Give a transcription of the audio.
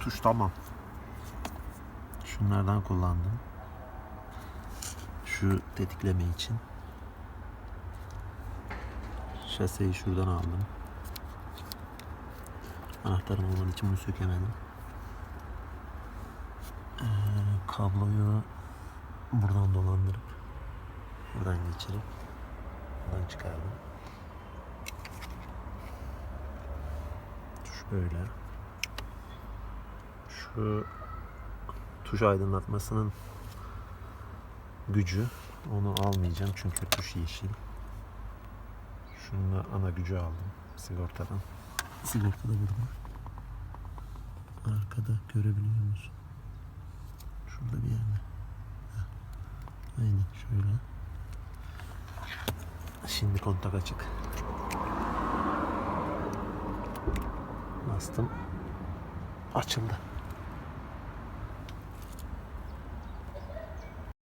tuş tamam. Şunlardan kullandım. Şu tetikleme için. Şaseyi şuradan aldım. Anahtarım olmadığı için bunu sökemedim. Ee, kabloyu buradan dolandırıp buradan geçirip buradan çıkardım. Şöyle. Şu tuş aydınlatmasının gücü onu almayacağım çünkü tuş yeşil. Şununla ana gücü aldım sigortadan. Sigorta da burada. Arkada görebiliyor musun? Şurada bir yerde. Aynen şöyle. Şimdi kontak açık. Bastım. Açıldı.